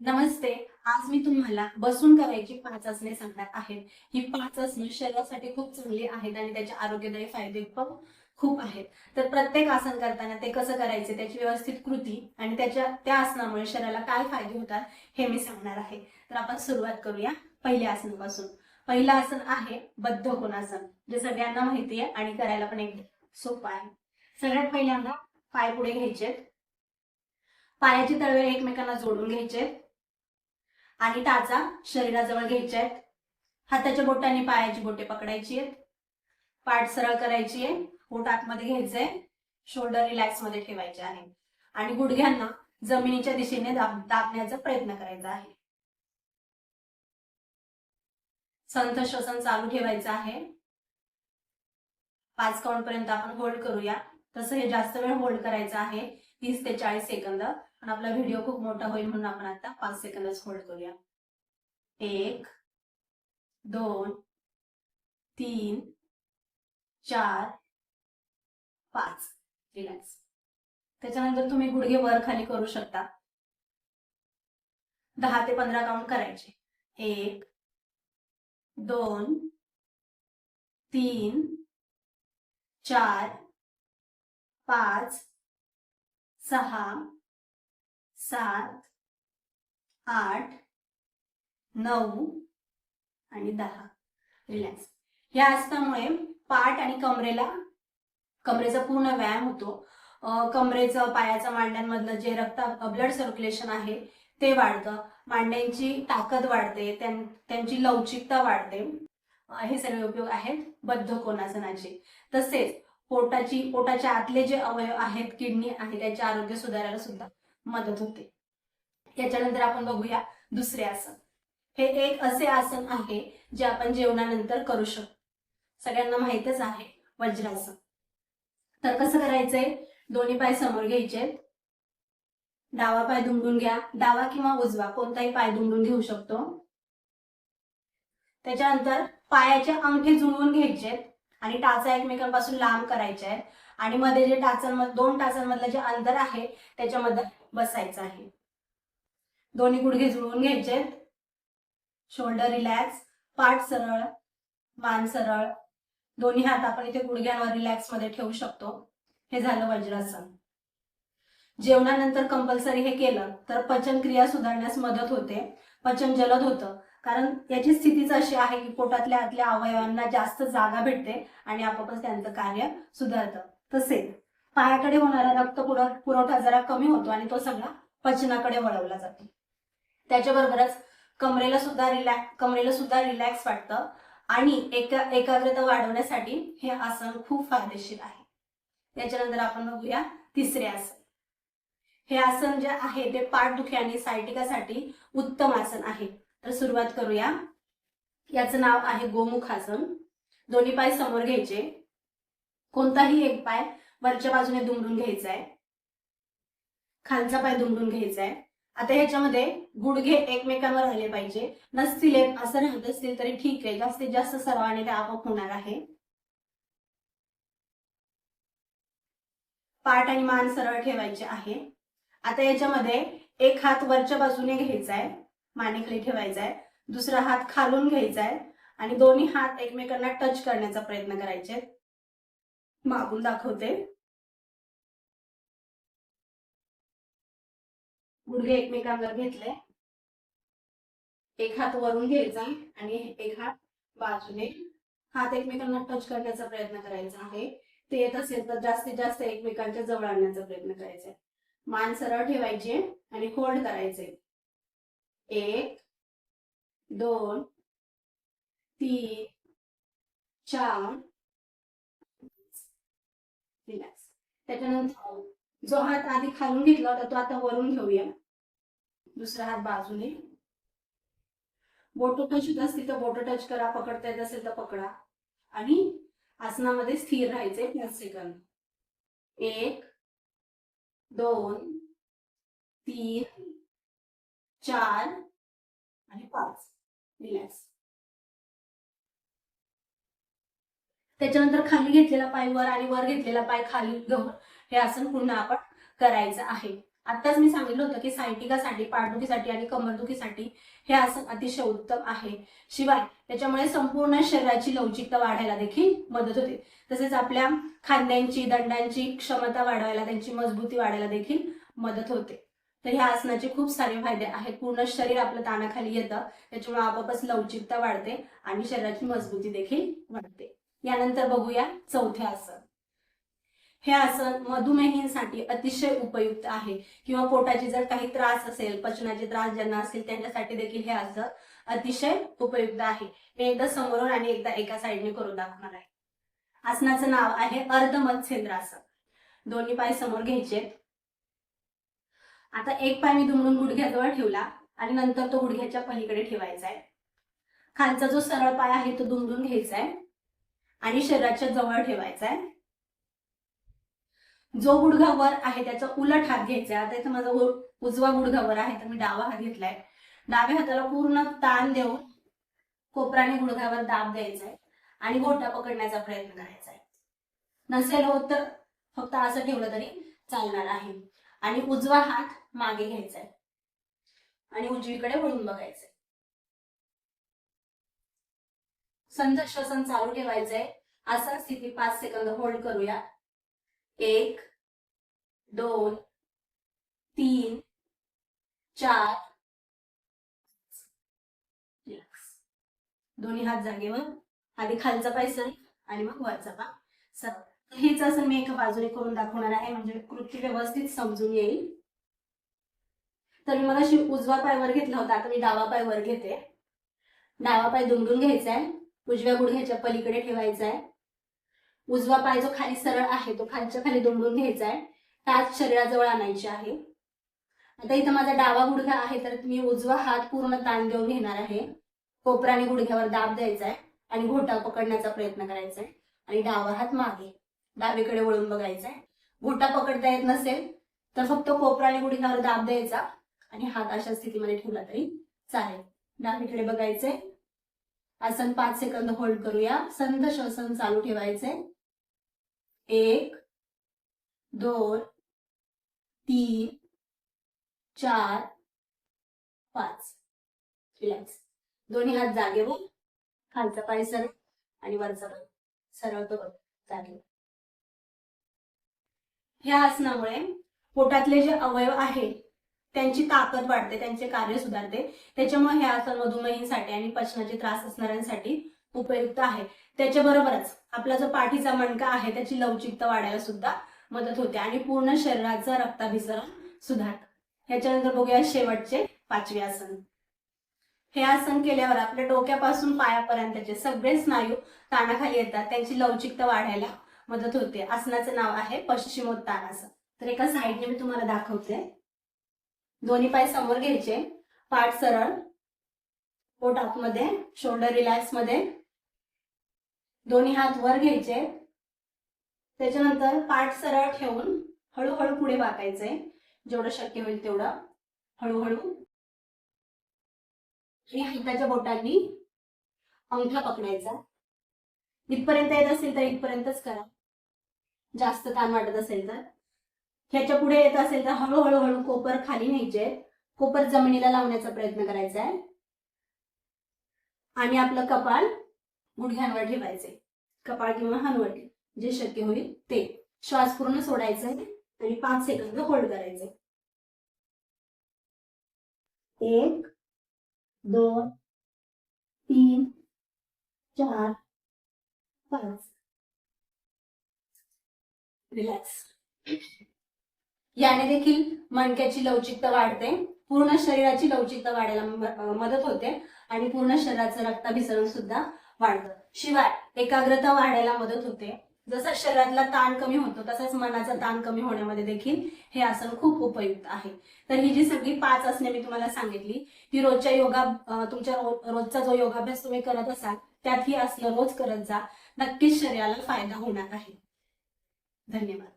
नमस्ते आज मी तुम्हाला बसून करायची पाच आसने सांगणार आहे. ही पाच आसनं शरीरासाठी खूप चांगली आहेत आणि त्याचे आरोग्यदायी फायदे पण खूप आहेत. तर प्रत्येक आसन करताना ते कसं करायचे त्याची व्यवस्थित कृती आणि त्याच्या त्या आसनामुळे शरीराला काय फायदे होतात हे मी सांगणार आहे. तर आपण सुरुवात करूया पहिल्या आसनापासून. पहिलं आसन आहे बद्ध कोणासन जे सगळ्यांना माहिती आहे आणि करायला पण एक सोपं आहे. सगळ्यात पहिल्यांदा पाय पुढे घ्यायचे पायाची तळवे एकमेकांना जोडून घ्यायचे आणि टाचा शरीराजवळ घ्यायच्या आहेत. हाताच्या बोटांनी पायाची बोटे पकडायची आहेत. पाठ सरळ करायची आहे. पोट आतमध्ये घ्यायचंय. शोल्डर रिलॅक्समध्ये ठेवायचे आहे. आणि गुडघ्यांना जमिनीच्या दिशेने दाब दाबण्याचा प्रयत्न करायचा आहे. संत श्वसन चालू ठेवायचं आहे. पाच काउंट पर्यंत आपण होल्ड करूया. तसं हे जास्त वेळ होल्ड करायचं आहे. तीस ते चाळीस सेकंद. आणि आपला व्हिडिओ खूप मोठा होईल म्हणून आपण आता पाच सेकंदच होल्ड करूया. एक दोन तीन चार पाच. रिलॅक्स त्याच्यानंतर तुम्ही गुडघे वर खाली करू शकता. दहा ते पंधरा काउंट करायचे. एक दोन तीन चार पाच. सहा सात आठ नऊ आणि दहा. रिलॅक्स या आसनामुळे पाठ आणि कमरेला कमरेचा पूर्ण व्यायाम होतो. कमरेचं पायाचं मांड्यांमधलं जे रक्त ब्लड सर्क्युलेशन आहे ते वाढतं. मांड्यांची ताकद वाढते त्यांची लवचिकता वाढते. हे सगळे उपयोग आहेत बद्ध कोणासनाचे तसेच पोटाची पोटाच्या आतले जे अवयव आहेत किडनी आहे त्याचे आरोग्य सुधारायला सुद्धा मदत होते. याच्यानंतर आपण बघूया दुसरे आसन. हे एक असे आसन आहे जे आपण जेवणानंतर करू शकतो. सगळ्यांना माहितच आहे वज्रासन. तर कसं करायचंय? दोन्ही पाय समोर घ्यायचे. डावा पाय दुमडून घ्या. डावा किंवा उजवा कोणताही पाय दुमडून घेऊ शकतो. त्याच्यानंतर पायाचे अंगठे जुळवून घ्यायचे. आणि टाचा एकमेकांपासून लांब करायच्या आहेत. आणि मध्ये जे टाचांमध्ये दोन टाचांमधलं जे अंतर आहे त्याच्यामध्ये बसायचं आहे. दोन्ही गुडघे जुळवून घ्यायचे. शोल्डर रिलॅक्स पाठ सरळ मान सरळ. दोन्ही हात आपण इथे गुडघ्यांवर रिलॅक्समध्ये ठेवू शकतो. हे झालं वज्रासन. जेवणानंतर कंपल्सरी हे केलं तर पचन क्रिया सुधारण्यास मदत होते. पचन जलद होतं. कारण याची स्थितीच अशी आहे की पोटातल्या आतल्या अवयवांना जास्त जागा भेटते आणि आपोआपच त्यांचं कार्य सुधारतं. तसेच पायाकडे होणारा रक्त पुरवठा जरा कमी होतो आणि तो सगळा पचनाकडे वळवला जातो. त्याच्याबरोबरच कमरेला सुद्धा रिलॅक्स कमरेला सुद्धा रिलॅक्स वाटतं आणि एका एकाग्रता वाढवण्यासाठी हे आसन खूप फायदेशीर आहे. त्याच्यानंतर आपण बघूया तिसरे आसन. हे आसन जे आहे ते पाठदुखी आणि सायटिकासाठी उत्तम आसन आहे. तर सुरुवात करूया. याचं नाव आहे गोमुखासन दोन्ही पाय समोर घ्यायचे. कोणताही एक पाय वरच्या बाजूने दुमडून घ्यायचा आहे खालचा पाय दुमडून घ्यायचा आहे आता ह्याच्यामध्ये गुडघे एकमेकांवर राहिले पाहिजे. नसतील येत असं राहत असतील तरी ठीक आहे. जास्तीत जास्त सर्वांनी ते आपोआप होणार आहे. पाठ आणि मान सरळ ठेवायचे आहे. आता याच्यामध्ये एक हात वरच्या बाजूने घ्यायचा आहे मानेखाली ठेवायचा आहे दुसरा हात खालून घ्यायचा आहे आणि दोन्ही हात एकमेकांना टच करण्याचा प्रयत्न करायचे. मागून दाखवते. गुडघे एकमेकांवर घेतले. एक हात वरून घ्यायचा आणि एक हात बाजूने. हात एकमेकांना टच करण्याचा प्रयत्न करायचा आहे. ते येत असेल तर जास्तीत जास्त एकमेकांच्या जवळ आणण्याचा प्रयत्न करायचा आहे. मान सरळ ठेवायचे आणि होल्ड करायचे. एक दोन तीन चार रिलॅक्स त्याच्यानंतर जो हात आधी खालून घेतला होता तो आता वरून घेऊया. दुसरा हात बाजूने. बोट टच होत असतील तर बोट टच करा पकडता येत असेल तर पकडा. आणि आसनामध्ये स्थिर राहायचे पाच सेकंद. एक दोन तीन चार आणि पाच. रिलॅक्स त्याच्यानंतर खाली घेतलेला पाय वर आणि वर घेतलेला पाय खाली घेऊन हे आसन पुन्हा आपण करायचं आहे. आताच मी सांगितलं होतं की सायटिकासाठी पाठदुखीसाठी आणि कमरदुखीसाठी हे आसन अतिशय उत्तम आहे. शिवाय त्याच्यामुळे संपूर्ण शरीराची लवचिकता वाढायला देखील मदत होते. तसेच आपल्या खांद्यांची दंडांची क्षमता वाढवायला त्यांची मजबूती वाढायला देखील मदत होते. तर ह्या आसनाचे खूप सारे फायदे आहेत. पूर्ण शरीर आपलं तानाखाली येतं. त्याच्यामुळे आपोआपच लवचिकता वाढते आणि शरीराची मजबूती देखील वाढते. यानंतर बघूया चौथे आसन. हे आसन मधुमेहींसाठी अतिशय उपयुक्त आहे. किंवा पोटाची जर काही त्रास असेल पचनाचे त्रास ज्यांना असेल त्यांच्यासाठी देखील हे आसन अतिशय उपयुक्त आहे. मी एकदा समोरून आणि एकदा एका साईडने करून दाखवणार आहे. आसनाचं नाव आहे अर्ध मत्स्येंद्र आसन दोन्ही पाय समोर घ्यायचे. आता एक पाय मी दुमडून गुडघ्याजवळ ठेवला आणि नंतर तो गुडघ्याच्या पलीकडे ठेवायचा आहे. खालचा जो सरळ पाय आहे तो दुमडून घ्यायचा आहे आणि शरीराच्या जवळ ठेवायचा आहे. जो गुडघा वर आहे त्याचा उलट हात घ्यायचा आहे. आता इथं माझा उजवा गुडघा वर आहे तर मी डावा हात घेतलाय. डाव्या हाताला पूर्ण ताण देऊन कोपराने गुडघ्यावर दाब द्यायचा आहे आणि गोटा पकडण्याचा प्रयत्न करायचा आहे. नसेल होत तर फक्त असं ठेवलं तरी चालणार आहे. आणि उजवा हात मागे घ्यायचा आहे आणि उजवीकडे वळून बघायचंय. संत श्वसन चालू ठेवायचंय. आसन स्थिती पाच सेकंद होल्ड करूया. एक दोन तीन चार. दोन्ही हात जागेवर आधी खालचा पाय सर आणि मग वरचा पाय. सर. हेच असं मी एका बाजूने करून दाखवणार आहे म्हणजे कृती व्यवस्थित समजून येईल. तर मी मगाशी उजवा पाय वर घेतला होता आता मी डावा पाय वर घेते. डावा पाय दुमडून घ्यायचा आहे उजव्या गुडघ्याच्या पलीकडे ठेवायचा आहे उजवा पाय जो खाली सरळ आहे तो खालच्या खाली दुमडून घ्यायचा आहे टाच शरीराजवळ आणायची आहे. आता इथं माझा डावा गुडघा आहे तर मी उजवा हात पूर्ण ताण देऊन घेणार आहे. कोपराने गुडघ्यावर दाब द्यायचा आहे आणि घोटा पकडण्याचा प्रयत्न करायचा आहे आणि डावा हात मागे. डावीकडे वळून बघायचंय. आहे घोटा पकडता येत नसेल तर फक्त कोपराने गुडघ्यावर दाब द्यायचा आणि हात अशा स्थितीमध्ये ठेवला तरी चालेल. डावीकडे बघायचंय. आसन पाच सेकंद होल्ड करूया. संध श्वसन चालू ठेवायचंय. एक दोन तीन चार पाच. रिलॅक्स दोन्ही हात जागेवर. खालचा पाय सरळ आणि वरचा पाय सरळ तो जागेवर. ह्या आसनामुळे पोटातले जे अवयव आहेत त्यांची ताकद वाढते त्यांचे कार्य सुधारते. त्याच्यामुळे हे आसन मधुमेहींसाठी आणि पचनाचे त्रास असणाऱ्यांसाठी उपयुक्त आहे. त्याच्याबरोबरच आपला जो पाठीचा मणका आहे त्याची लवचिकता वाढायला सुद्धा मदत होते आणि पूर्ण शरीराचं रक्ताभिसरण सुधारतं. ह्याच्यानंतर बघूया शेवटचे पाचवे आसन. हे आसन केल्यावर आपल्या डोक्यापासून पायापर्यंतचे सगळे स्नायू ताणाखाली येतात. त्यांची लवचिकता वाढायला मदत होते. आसनाचं नाव आहे पश्चिमोत्तानासन तर एका साईडने मी तुम्हाला दाखवते. दोन्ही पाय समोर घ्यायचे. पाठ सरळ. पोट आतमध्ये. शोल्डर रिलॅक्समध्ये. दोन्ही हात वर घ्यायचे. त्याच्यानंतर पाठ सरळ ठेवून हळूहळू पुढे वाकायचंय जेवढं शक्य होईल तेवढं. हळूहळू. आणि हाताच्या बोटांनी अंगठा पकडायचा. इथपर्यंत येत असेल तर इथपर्यंतच करा. जास्त ताण वाटत असेल तर. ह्याच्या पुढे येत असेल तर हळूहळू हळू कोपर खाली न्यायचे. कोपर जमिनीला लावण्याचा प्रयत्न करायचा आहे. आणि आपलं कपाळ गुडघ्यांवर ठेवायचे. कपाळ किंवा हनवटी जे शक्य होईल ते. श्वास पूर्ण सोडायचा आहे आणि पाच सेकंद होल्ड करायचे. एक दोन तीन चार पाच. रिलॅक्स याने देखील मणक्याची लवचिकता वाढते पूर्ण शरीराची लवचिकता वाढायला मदत होते आणि पूर्ण शरीराचं रक्ताभिसरण सुद्धा वाढतं. शिवाय एकाग्रता वाढायला मदत होते. जसा शरीरातला ताण कमी होतो तसाच मनाचा ताण कमी होण्यामध्ये देखील हे आसन खूप उपयुक्त आहे. तर ही जी सगळी पाच आसने मी तुम्हाला सांगितली ही रोजच्या योगा तुमच्या रोजचा जो योगाभ्यास तुम्ही करत असाल त्यात ही आसनं रोज करत जा. नक्कीच शरीराला फायदा होणार आहे. 等你们。